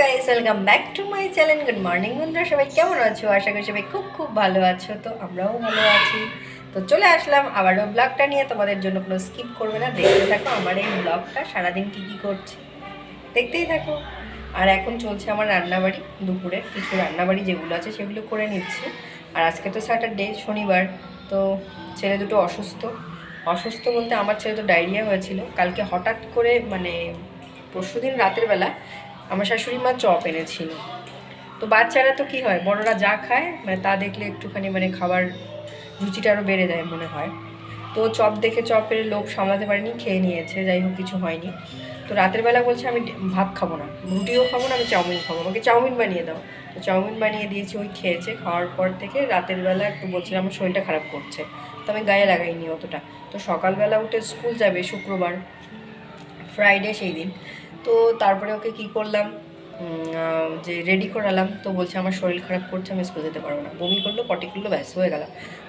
Guys welcome back to my channel good morning বন্ধুরা, সবাই কেমন আছো? আশা করি সবাই খুব খুব ভালো আছো, তো আমরাও ভালো আছি। তো চলে আসলাম আবারও ব্লগটা নিয়ে। তোমাদের জন্য কোনো স্কিপ করবে না। দেখতে থাকো আমার এই ব্লগটা, সারাদিন কী কী করছি। দেখতেই থাকো। আর এখন চলছে আমার রান্নাবাড়ি। দুপুরে কিছু রান্নাবাড়ি যেগুলো আছে সেগুলো করে নিচ্ছি। আর আজকে তো স্যাটারডে শনিবার, তো ছেলে দুটো অসুস্থ। অসুস্থ বলতে আমার ছেলে তো ডায়রিয়া হয়েছিল। কালকে হঠাৎ করে মানে পরশুদিন রাতের বেলা আমার শাশুড়ি মা চপ এনেছিল। তো বাচ্চারা তো কি হয়, বড়রা যা খায় মানে তা দেখলে একটুখানি মানে খাবার রুচিটা আরও বেড়ে যায় মনে হয়। তো চপ দেখে চপের লোভ সামলাতে পারিনি, খেয়ে নিয়েছে, যাই হোক কিছু হয়নি। তো রাতের বেলা বলছে, আমি ভাত খাব না, রুটিও খাব না, আমি চাউমিন খাব, আমাকে চাউমিন বানিয়ে দাও। তো চাউমিন বানিয়ে দিয়েছি, ওই খেয়েছে, খাওয়ার পর থেকে রাতের বেলা একটু বলছিলাম আমার শরীরটা খারাপ করছে। তো আমি গায়ে লাগাইনি অতটা। তো সকালবেলা উঠে স্কুল যাবে শুক্রবার, ফ্রাইডে সেই দিন। তো তারপরে ওকে কি করলাম? যে রেডি করালাম, তো বলছে আমার শরীর খারাপ করছে, আমি স্কুল যেতে পারব না। বমি করল, পটি করল, ব্যাস, হয়ে গেল।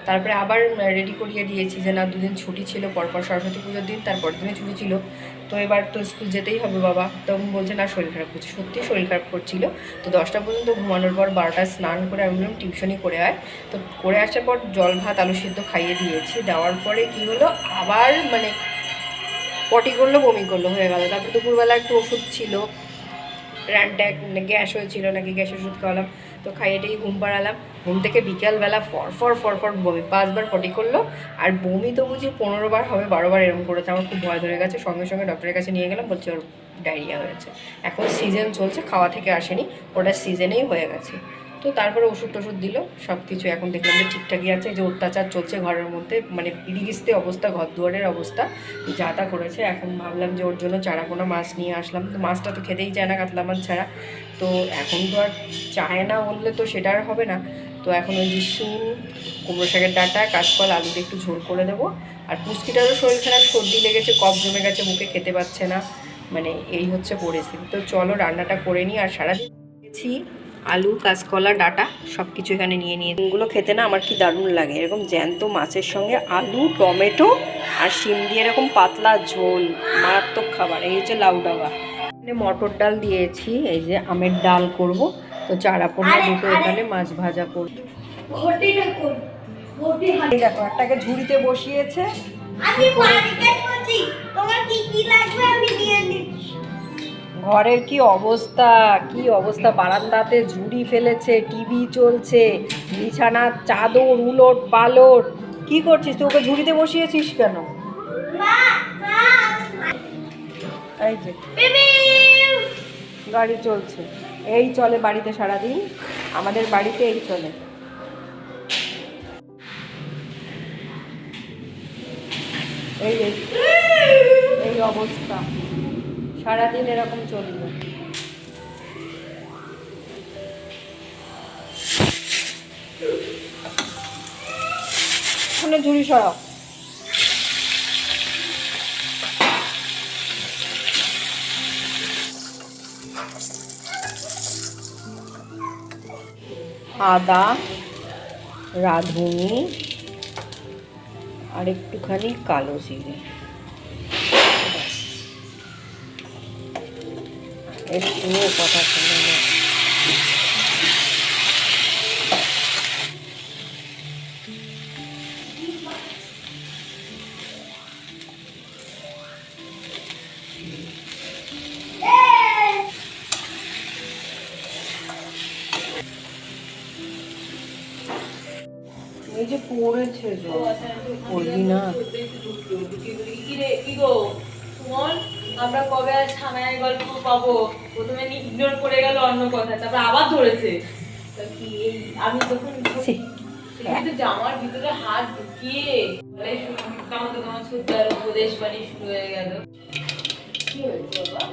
তারপরে আবার রেডি করিয়ে দিয়েছি যে না, দুদিন ছুটি ছিল, পরপর সরস্বতী পুজোর দিন তারপর দিনে ছুটি ছিল। তো এবার তো স্কুল যেতেই হবে, বাবা। তখন বলছে, না, শরীর খারাপ করছে। সত্যি শরীর খারাপ করছিল। তো দশটা পর্যন্ত ঘুমানোর পর বারোটায় স্নান করে আমি বললাম, টিউশনই করে আয়। তো করে আসার পর জল, ভাত, আলু সিদ্ধ খাইয়ে দিয়েছি। দেওয়ার পরে কি হলো? আবার মানে পটি করল বমি করল, হয়ে গেল। তারপর দুপুরবেলা একটু ওষুধ ছিল। র্যান্ট্যাক মানে গ্যাস হয়েছিল নাকি গ্যাস ওষুধ খাওয়ালাম। তো খাইয়ে টেয়ে ঘুম পাড়ালাম। ঘুম থেকে বিকালবেলা ফর ফর ফর ফর বমি পাঁচবার পটি করল। আর বমি তো বুঝি পনেরো বার হবে বারো বার এরকম করেছে। আমার খুব ভয় ধরে গেছে। সঙ্গে সঙ্গে ডক্টরের কাছে নিয়ে গেলাম, বলছে ওর ডায়রিয়া হয়েছে। এখন সিজন চলছে, খাওয়া থেকে আসেনি। ওটা সিজনেই হয়ে গেছে। তো তারপরে ওষুধ টষুধ দিল সব কিছু এখন দেখলাম যে ঠিকঠাকই আছে যে অত্যাচার চলছে ঘরের মধ্যে মানে বিড়িগিস্তে অবস্থা ঘর দুয়ারের অবস্থা, যা তা করেছে। এখন ভাবলাম যে ওর জন্য চারাপোনা মাছ নিয়ে আসলাম। তো মাছটা তো খেতেই চায় না কাতলা মাছ ছাড়া। তো এখন তো আর চায় না বললে তো সেটা আর হবে না। তো এখন ওই যে কুমড়ো শাকের ডাঁটা, কাঁচকল আলু দিয়ে একটু ঝোল করে দেবো। আর পুষ্কিটারও শরীর খারাপ, সর্দি লেগেছে, কফ জমে গেছে, মুখে খেতে পাচ্ছে না। মানে এই হচ্ছে পরিস্থিতি। তো চলো রান্নাটা করে নিই। আর সারাদিন গেছি আলু কাঁচকলা ডাটা সব কিছু এখানে নিয়ে নিয়ে এগুলো খেতে না আমার কি দারুণ লাগে। এরকম জ্যান্ত মাছের সঙ্গে আলু টমেটো আর শিম দিয়ে এরকম পাতলা ঝোল মারাত্মক খাবার। এই হচ্ছে লাউ ডাবা। এখানে মটর ডাল দিয়েছি এই যে আমের ডাল করব। তো চারা পোনা দুটো এখানে মাছ ভাজা করব। দেখো একটাকে ঝুড়িতে বসিয়েছে। আমি মার্কেট করছি তোমার কি কি লাগবে আমি দিয়ে দিচ্ছি ঘরের কি অবস্থা? কি অবস্থা? বারান্দাতে ঝুড়ি ফেলেছে টিভি চলছে বিছানার চাদর উলট পালট। কি করছিস? তুই ওকে ঝুড়িতে বসিয়েছিস কেন? এই যে। গাড়ি চলছে। এই চলে বাড়িতে সারাদিন। আমাদের বাড়িতে এই চলে। এই এই অবস্থা। সারাদিন এরকম ওখানে ঝুড়ি সরাও। আদা রাঁধুনি আর একটুখানি কালো জিরে। একটুও কথা শুনে না। এই যে পড়েছে আমরা কবে আর ছানায় গল্প পাবো? প্রথমে ইগনোর করে গেল অন্য কথা তারপর আবার ধরেছে। আমি তখন কিন্তু জামার ভিতরে হাত ঢুকিয়ে বলে উপদেশ বাণী শুরু হয়ে গেল। কি হয়েছে বাবা?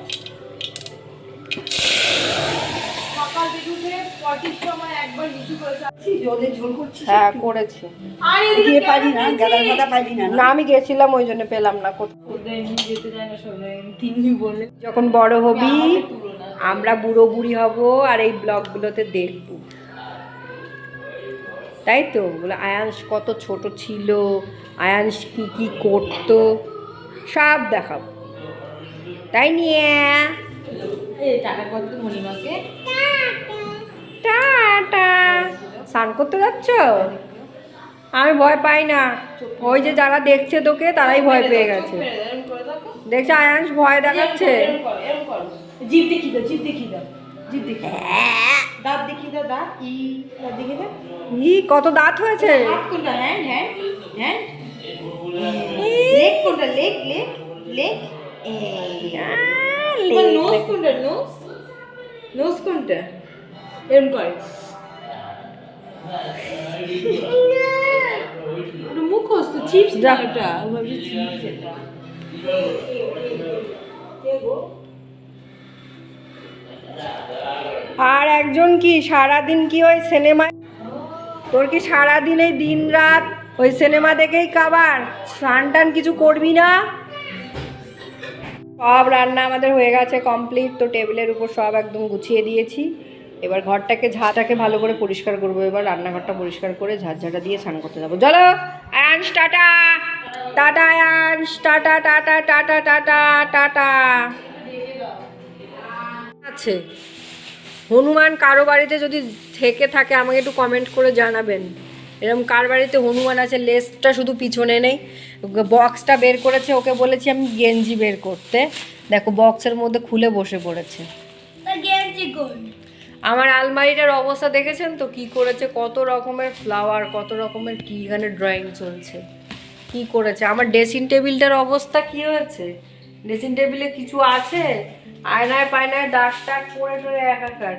হ্যাঁ করেছি। না আমি গেছিলাম ওই জন্য পেলাম না কোথাও। যেতে যায় না সবাই যখন বড় হবি আমরা বুড়ো বুড়ি হব আর এই ব্লগগুলোতে দেখব। তাই তো? বলে আয়াংশ কত ছোট ছিল আয়াংশ কি কি করতো? সব দেখাবো। তাই নিয়ে টাটা স্নান করতে যাচ্ছ? আমি ভয় পাই না। ওই যে যারা দেখছে তোকে তারাই ভয় পেয়ে গেছে। দেখছে আয়াংশ ভয় দেখাচ্ছে? জিভ দেখি দাও জিভ দেখি দাও জিভ দেখি। দাঁত দেখি দাও দাঁত ই দাঁত দেখি দাও। ই কত দাঁত হয়েছে? হাত কোনটা? হ্যান্ড হ্যান্ড হ্যান্ড লেগ কোনটা? লেগ লেগ লেগ নোজ কোনটা? নোজ নোজ কোনটা? এরম করে। চিপস। না ভাবছি চিপস। এটা কে গো? আর একজন কি সারাদিন কি ওই সিনেমা তোর কি সারাদিন এই দিন রাত ওই সিনেমা দেখেই কাবার স্নান টান কিছু করবি না? সব রান্না আমাদের হয়ে গেছে কমপ্লিট তো টেবিলের উপর সব একদম গুছিয়ে দিয়েছি। এবার ঘরটাকে, ঝাঁটাকে ভালো করে পরিষ্কার করব। এবার রান্নাঘরটা পরিষ্কার করে ঝাঁঝাটা দিয়ে স্নান করতে যাব। চলো tata! Tata tata tata tata tata tata! আছে হনুমান কারও বাড়িতে যদি থেকে থাকে আমাকে একটু কমেন্ট করে জানাবেন। এরকম কার বাড়িতে হনুমান আছে লেসটা শুধু পিছনে নেই। বক্সটা বের করেছে ওকে বলেছি আমি গেঞ্জি বের করতে। দেখো বক্সের মধ্যে খুলে বসে পড়েছে। আমার আলমারিটার অবস্থা দেখেছেন তো? কি করেছে? কত রকমের ফ্লাওয়ার কত রকমের কি এখানে ড্রয়িং চলছে? কি করেছে? আমার ড্রেসিং টেবিলটার অবস্থা কি হয়েছে? ড্রেসিং টেবিলে কিছু আছে? আয়নায় পায়নায় দাগ টাগ পড়ে টরে একাকার।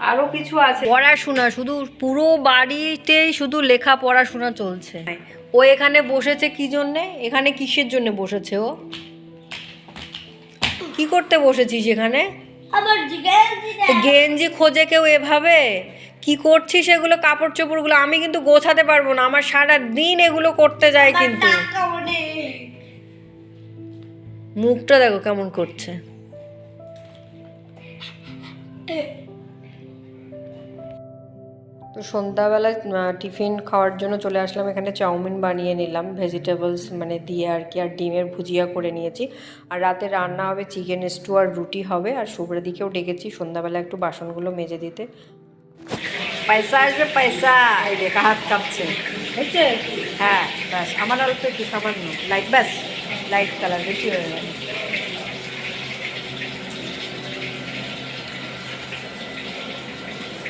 আরও কিছু আছে। পড়াশোনা শুধু পুরো বাড়িতেই শুধু লেখা পড়াশোনা চলছে। ও এখানে বসেছে কি জন্যে? এখানে কিসের জন্য বসেছে ও? কি করতে বসেছিস এখানে? আবার গেঞ্জি তো গেঞ্জি খোঁজে কেউ এভাবে? কি করছিস এগুলো কাপড় চোপড়গুলো আমি কিন্তু গোছাতে পারব না। আমার সারা দিন এগুলো করতে যায় কিন্তু। মুখটা দেখো কেমন করছে। তো সন্ধ্যাবেলা টিফিন খাওয়ার জন্য চলে আসলাম। এখানে চাউমিন বানিয়ে নিলাম ভেজিটেবলস মানে দিয়ে আর কি আর ডিমের ভুজিয়া করে নিয়েছি। আর রাতে রান্না হবে চিকেন স্টু আর রুটি হবে। আর শুভ্রের দিকেও ডেকেছি সন্ধ্যাবেলা একটু বাসনগুলো মেজে দিতে। পয়সা আসবে পয়সা। এই দেখা হাত কাঁপছে। হয়েছে হ্যাঁ ব্যাস আমার অল্প একটু সামান্য। লাইট ব্যাস লাইট কালার বেশি হয়ে গেল।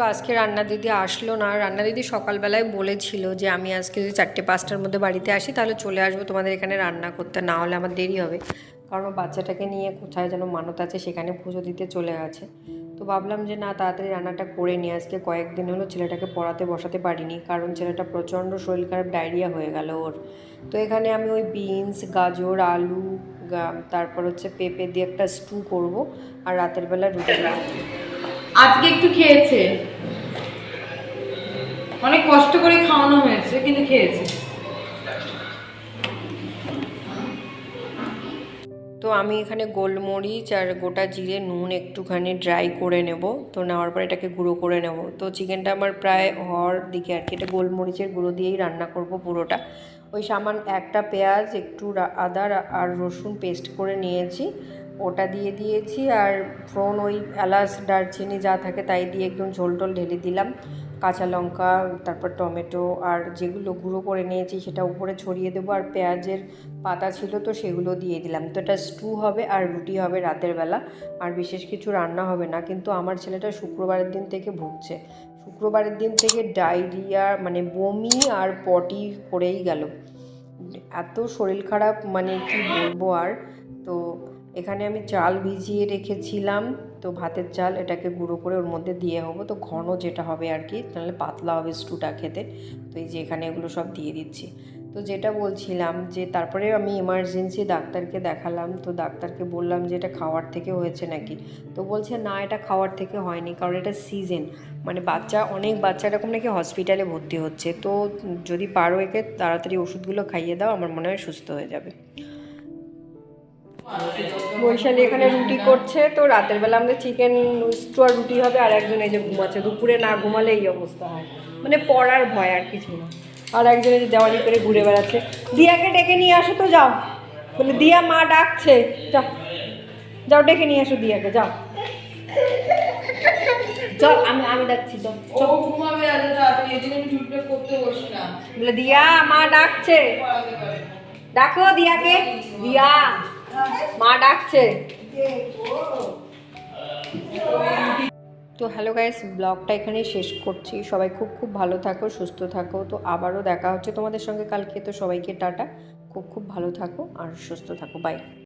তো আজকে রান্না দিদি আসলো না। রান্না দিদি সকালবেলায় বলেছিল যে, আমি আজকে যদি চারটে পাঁচটার মধ্যে বাড়িতে আসি, তাহলে চলে আসব তোমাদের এখানে রান্না করতে। না হলে আমার দেরি হবে। কারণ বাচ্চাটাকে নিয়ে কোথায় যেন মানত আছে, সেখানে পুজো দিতে চলে গেছে। তো ভাবলাম যে, না, তাড়াতাড়ি রান্নাটা করে নিই আজকে কয়েকদিন হলো ছেলেটাকে পড়াতে বসাতে পারিনি। কারণ ছেলেটা প্রচণ্ড শরীর খারাপ, ডায়রিয়া হয়ে গেল ওর। তো এখানে আমি ওই বিনস, গাজর, আলু তারপর হচ্ছে পেঁপে দিয়ে একটা স্টু করব। আর রাতের বেলা রুটি আজকে একটু খেয়েছে? অনেক কষ্ট করে খাওয়ানো হয়েছে, কিন্তু খেয়েছে। তো আমি এখানে গোলমরিচ আর গোটা জিরে, নুন একটুখানি ড্রাই করে নেব। তো নেওয়ার পর এটাকে গুঁড়ো করে নেব। তো চিকেনটা আমার প্রায় হওয়ার দিকে আর কি, এটা গোলমরিচের গুঁড়ো দিয়েই রান্না করব পুরোটা। ওই সামান একটা পেঁয়াজ, একটু আদা আর রসুন পেস্ট করে নিয়েছি। ওটা দিয়ে দিয়েছি আর ফোন ওই এলাচ, দারচিনি যা থাকে তাই দিয়ে একদম ঝোল টোল ঢেলে দিলাম। কাঁচা লঙ্কা, তারপর টমেটো আর যেগুলো গুঁড়ো করে নিয়েছি সেটা উপরে ছড়িয়ে দেবো আর পেঁয়াজের পাতা ছিল তো সেগুলো দিয়ে দিলাম। তো এটা স্টু হবে আর রুটি হবে রাতের বেলা। আর বিশেষ কিছু রান্না হবে না, কিন্তু আমার ছেলেটা শুক্রবারের দিন থেকে ভুগছে। শুক্রবারের দিন থেকে ডায়রিয়া মানে বমি আর পটি করেই গেল। এত শরীর খারাপ মানে কি বলব আর? তো এখানে আমি চাল ভিজিয়ে রেখেছিলাম। তো ভাতের চাল এটাকে গুঁড়ো করে ওর মধ্যে দিয়ে হব। তো ঘন যেটা হবে আর কি, তাহলে পাতলা হবে স্টুটা খেতে। তো এই যে এখানে এগুলো সব দিয়ে দিচ্ছি। তো যেটা বলছিলাম যে তারপরে আমি এমার্জেন্সি ডাক্তারকে দেখালাম। তো ডাক্তারকে বললাম যে এটা খাওয়ার থেকে হয়েছে নাকি? তো বলছে, না, এটা খাওয়ার থেকে হয়নি, কারণ এটা সিজন মানে বাচ্চা, অনেক বাচ্চা এরকম নাকি হসপিটালে ভর্তি হচ্ছে। তো যদি পারো একে তাড়াতাড়ি ওষুধগুলো খাইয়ে দাও, আমার মনে হয় সুস্থ হয়ে যাবে। বৈশালী এখানে রুটি করছে তো রাতের বেলা আমাদের চিকেন স্টু আর রুটি হবে আর একজন এই যে ঘুমাচ্ছে। দুপুরে না ঘুমালে এই অবস্থা হয়। মানে পড়ার ভয় আর কিছু না। আর একজন এই যে দেওয়ালি করে ঘুরে বেড়াচ্ছে। দিয়াকে ডেকে নিয়ে আসো তো যাও। বলে দিয়া মা ডাকছে। যাও। যাও ডেকে নিয়ে আসো দিয়াকে যাও। চল আমি আমি ডাকছি তো ও ঘুমাবে আজ তাড়াতাড়ি এদিন আমি ঝুটে করতে বসি না বলে দিয়া মা ডাকছে। ডাকো দিয়াকে। দিয়া। মা ডাকছে। তো হ্যালো গাইস, ব্লগটা এখানে শেষ করছি। সবাই খুব খুব ভালো থাকো, সুস্থ থাকো। তো আবারও দেখা হচ্ছে তোমাদের সঙ্গে। কালকে তো সবাইকে টাটা। খুব খুব ভালো থাকো আর সুস্থ থাকো। বাই